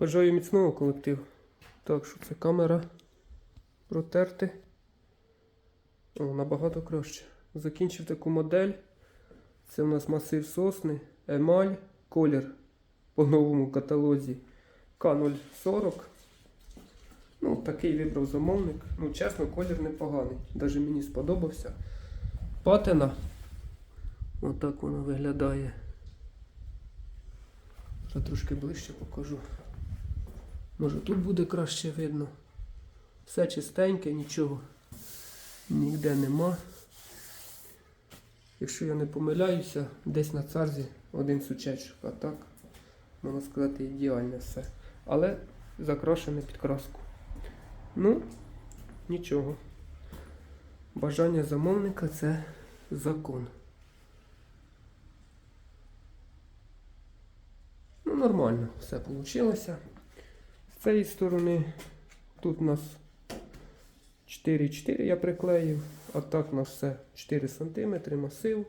Бажаю міцного колективу. Так що це камера протерти. О, набагато краще. Закінчив таку модель. Це у нас масив сосни, емаль, колір по новому каталозі К040. Ну, такий вибрав замовник. Ну, чесно, колір непоганий. Навіть мені сподобався. Патина. Отак воно виглядає. Ще трошки ближче покажу. Може тут буде краще видно. Все чистеньке, нічого ніде нема. Якщо я не помиляюся, десь на царзі один сучечок, а так, можна сказати, ідеальне все. Але закрашене під краску. Ну, нічого. Бажання замовника це закон. Ну, нормально все вийшло. З цієї сторони тут у нас 4,4 я приклеїв, а так у нас все 4 см масив.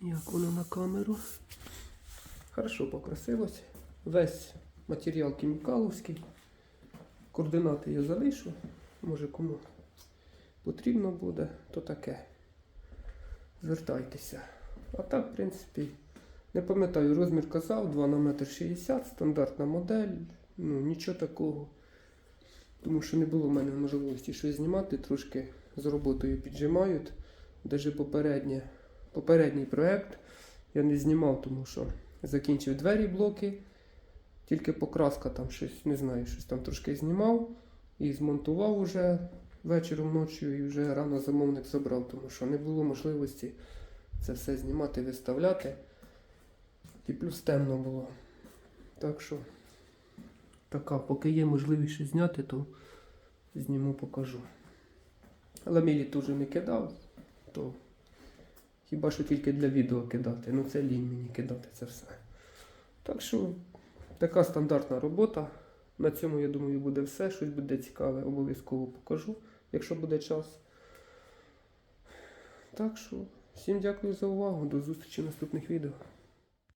Як воно на камеру? Хорошо покрасилось. Весь матеріал хімікаловський. Координати я залишу. Може кому потрібно буде, то таке. Звертайтеся. А так, в принципі, не пам'ятаю, розмір казав 2 на 1,60 м, стандартна модель. Ну, нічого такого. Тому що не було в мене можливості щось знімати, трошки з роботою піджимають. Даже попереднє, попередній проект я не знімав, тому що закінчив двері блоки, тільки покраска там щось, не знаю, щось там трошки знімав і змонтував уже вечором ночі і вже рано замовник забрав, тому що не було можливості це все знімати, виставляти. І плюс темно було. Так що така, поки є можливість щось зняти, то зніму, покажу. Ламілі теж не кидав, то хіба що тільки для відео кидати. Ну це лінь мені кидати це все. Так що така стандартна робота. На цьому, я думаю, буде все. Щось буде цікаве, обов'язково покажу, якщо буде час. Так що, всім дякую за увагу. До зустрічі в наступних відео.